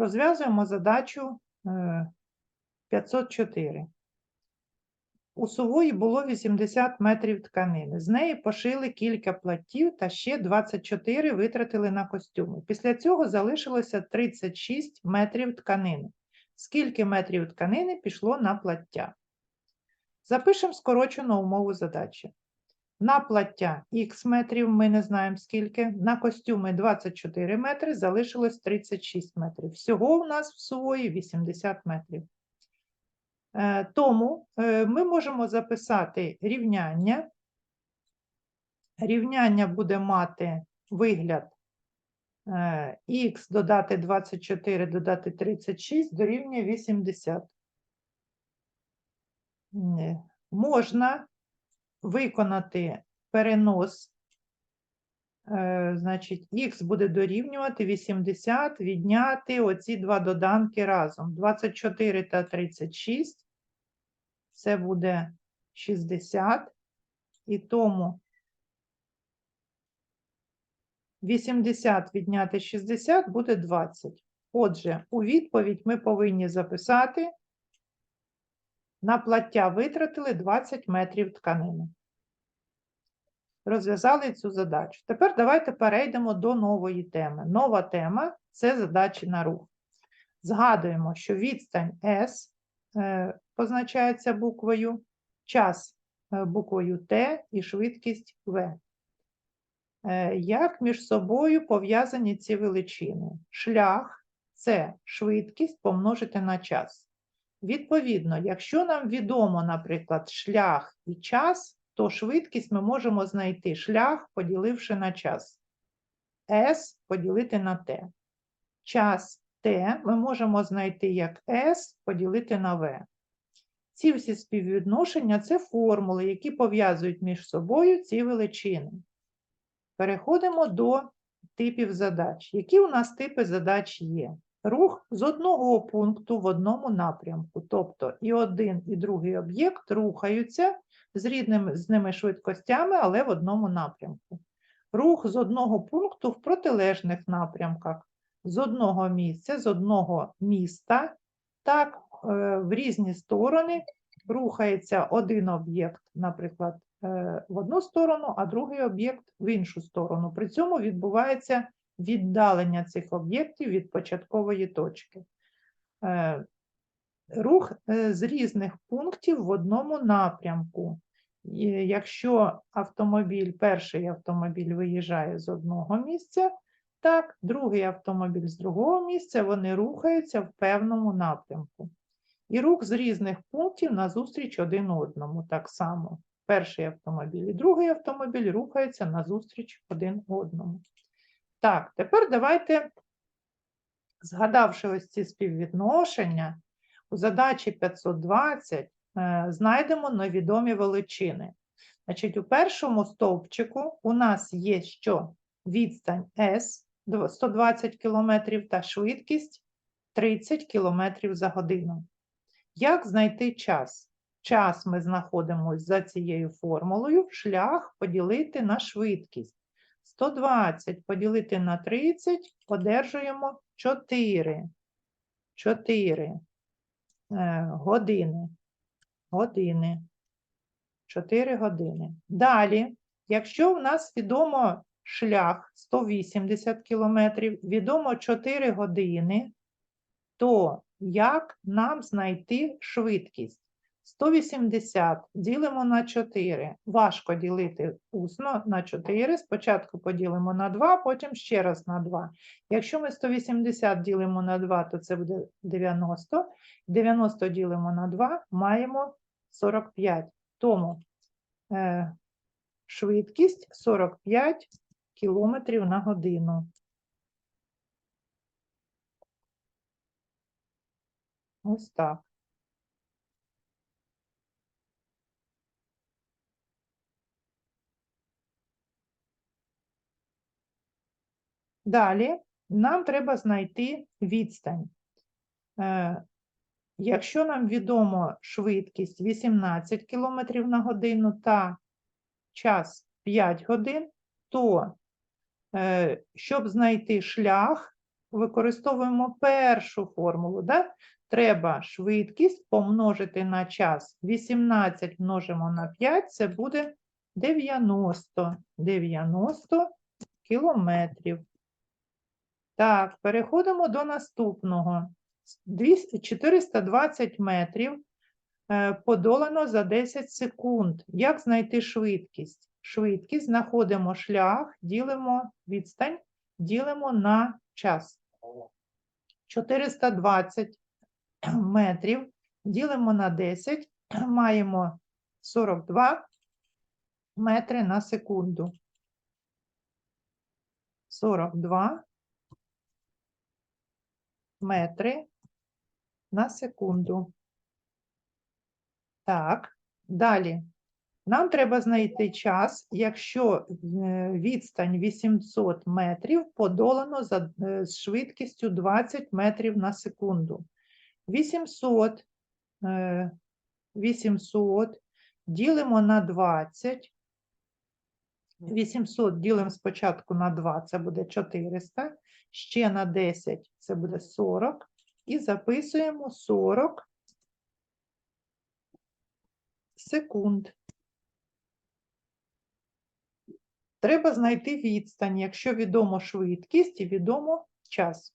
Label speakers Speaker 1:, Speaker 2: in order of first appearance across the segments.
Speaker 1: Розв'язуємо задачу е, 504. У сувої було 80 метрів тканини. З неї пошили кілька платтів та ще 24 витратили на костюми. Після цього залишилося 36 метрів тканини. Скільки метрів тканини пішло на плаття? Запишемо скорочену умову задачі. На плаття х метрів, ми не знаємо скільки, на костюми 24 метри, залишилось 36 метрів. Всього у нас в сувої 80 метрів. Е, Тому е, ми можемо записати рівняння. Рівняння буде мати вигляд х додати 24, додати 36 дорівнює 80. Можна виконати перенос, е, значить, х буде дорівнювати 80, відняти оці два доданки разом. 24 та 36, це буде 60, і тому 80 відняти 60 буде 20. Отже, у відповідь ми повинні записати на плаття витратили 20 метрів тканини. Розв'язали цю задачу. Тепер давайте перейдемо до нової теми. Нова тема це задачі на рух. Згадуємо, що відстань S е, позначається буквою, час е, буквою Т і швидкість В. Е, як між собою пов'язані ці величини? Шлях це швидкість помножити на час. Відповідно, якщо нам відомо, наприклад, шлях і час, то швидкість ми можемо знайти шлях, поділивши на час. S поділити на t. Час t ми можемо знайти як S поділити на V. Ці всі співвідношення це формули, які пов'язують між собою ці величини. Переходимо до типів задач. Які у нас типи задач є? Рух з одного пункту в одному напрямку, тобто і один, і другий об'єкт рухаються з рідними з ними швидкостями, але в одному напрямку. Рух з одного пункту в протилежних напрямках, з одного місця, з одного міста, так, е, в різні сторони рухається один об'єкт, наприклад, е, в одну сторону, а другий об'єкт в іншу сторону. При цьому відбувається віддалення цих об'єктів від початкової точки. Е, Рух е, з різних пунктів в одному напрямку. Якщо автомобіль, перший автомобіль виїжджає з одного місця, так, другий автомобіль з другого місця, вони рухаються в певному напрямку. І рух з різних пунктів назустріч один одному. Так само перший автомобіль і другий автомобіль рухаються назустріч один одному. Так, тепер давайте, згадавши ось ці співвідношення, у задачі 520 е, знайдемо невідомі величини. Значить, у першому стовпчику у нас є що? Відстань S 120 км та швидкість 30 км за годину. Як знайти час? Час ми знаходимо за цією формулою, шлях поділити на швидкість. 120 поділити на 30, одержуємо 4. 4 е, години. Години. 4 години. Далі, якщо в нас відомо шлях 180 км, відомо 4 години, то як нам знайти швидкість? 180 ділимо на 4. Важко ділити усно на 4. Спочатку поділимо на 2, потім ще раз на 2. Якщо ми 180 ділимо на 2, то це буде 90. 90 ділимо на 2, маємо 45. Тому е, швидкість 45 км на годину. Ось так. Далі нам треба знайти відстань. Е, Якщо нам відомо швидкість 18 км на годину та час 5 годин, то е, щоб знайти шлях, використовуємо першу формулу. Да? Треба швидкість помножити на час. 18 множимо на 5, це буде 90. 90 кілометрів. Так, переходимо до наступного. 420 метрів е, подолано за 10 секунд. Як знайти швидкість? Швидкість знаходимо шлях, ділимо відстань, ділимо на час. 420 метрів ділимо на 10, маємо 42 метри на секунду. 42 метри на секунду. Так, далі. Нам треба знайти час, якщо е, відстань 800 метрів подолано за е, з швидкістю 20 метрів на секунду. 800, е, 800 ділимо на 20. 800 ділимо спочатку на 2, це буде 400. Ще на 10 це буде 40. І записуємо 40 секунд. Треба знайти відстань, якщо відомо швидкість і відомо час.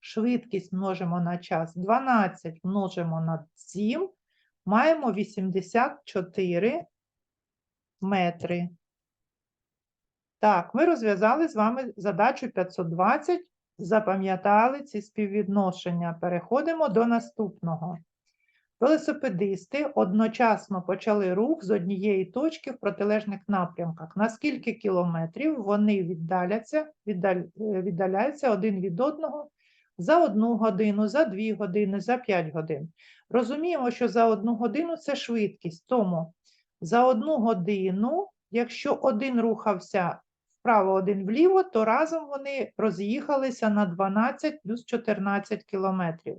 Speaker 1: Швидкість множимо на час 12 множимо на 7, маємо 84 метри. Так, ми розв'язали з вами задачу 520, запам'ятали ці співвідношення. Переходимо до наступного. Велосипедисти одночасно почали рух з однієї точки в протилежних напрямках. На скільки кілометрів вони віддаляться, віддаль, е, віддаляються один від одного за одну годину, за дві години, за п'ять годин. Розуміємо, що за одну годину це швидкість, тому за одну годину, якщо один рухався вправо, один вліво, то разом вони роз'їхалися на 12 плюс 14 кілометрів.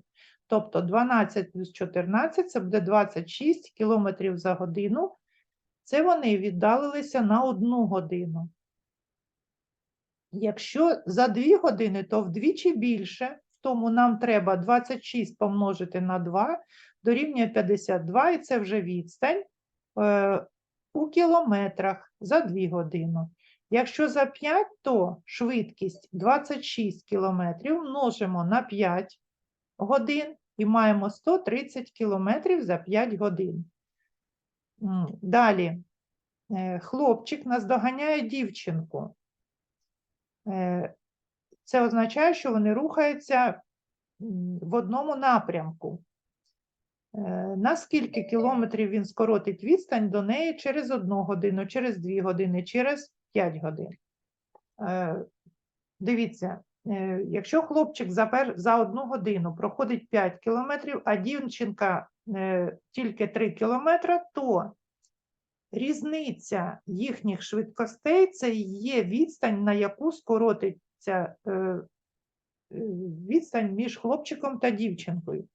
Speaker 1: Тобто 12 плюс 14 це буде 26 кілометрів за годину. Це вони віддалилися на одну годину. Якщо за 2 години, то вдвічі більше, тому нам треба 26 помножити на 2, дорівнює 52, і це вже відстань у кілометрах за 2 години. Якщо за 5, то швидкість 26 кілометрів множимо на 5 годин і маємо 130 кілометрів за 5 годин. Далі, е, хлопчик наздоганяє дівчинку. Е, Це означає, що вони рухаються в одному напрямку. Е, На скільки кілометрів він скоротить відстань до неї через одну годину, через дві години, через 5 годин? Е, Дивіться, е, якщо хлопчик за, одну годину проходить 5 кілометрів, а дівчинка тільки 3 кілометри, то різниця їхніх швидкостей це є відстань, на яку скоротиться відстань між хлопчиком та дівчинкою.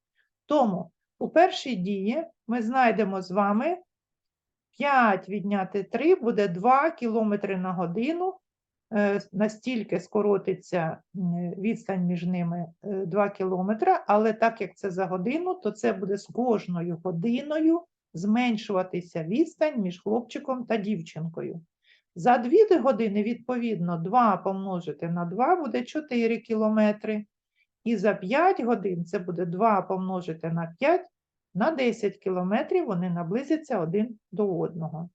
Speaker 1: Тому у першій дії ми знайдемо з вами 5 відняти 3 буде 2 км на годину. Е, Настільки скоротиться відстань між ними 2 км, але так як це за годину, то це буде з кожною годиною зменшуватися відстань між хлопчиком та дівчинкою. За 2 години, відповідно, 2 помножити на 2 буде 4 кілометри. І за 5 годин це буде 2 помножити на 5, на 10 кілометрів вони наблизяться один до одного.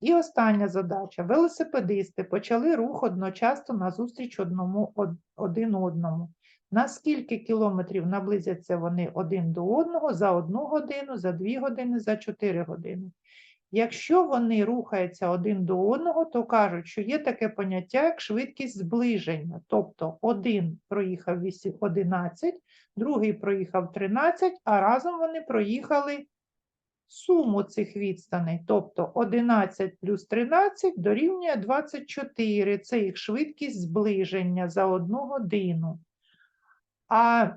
Speaker 1: І остання задача. Велосипедисти почали рух одночасно назустріч одному один одному. На скільки кілометрів наблизяться вони один до одного за одну годину, за дві години, за чотири години? Якщо вони рухаються один до одного, то кажуть, що є таке поняття, як швидкість зближення. Тобто один проїхав 11, другий проїхав 13, а разом вони проїхали суму цих відстаней. Тобто 11 плюс 13 дорівнює 24. Це їх швидкість зближення за одну годину. А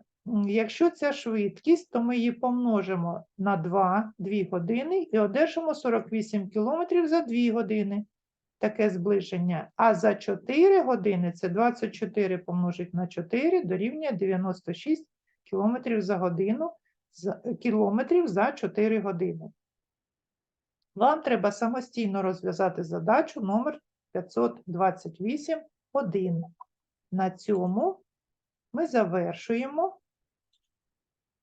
Speaker 1: якщо це швидкість, то ми її помножимо на 2, 2 години і одержимо 48 кілометрів за 2 години. таке зближення, а за 4 години це 24 помножить на 4 дорівнює 96 км за годину, кілометрів за 4 години. Вам треба самостійно розв'язати задачу номер 528.1. На цьому ми завершуємо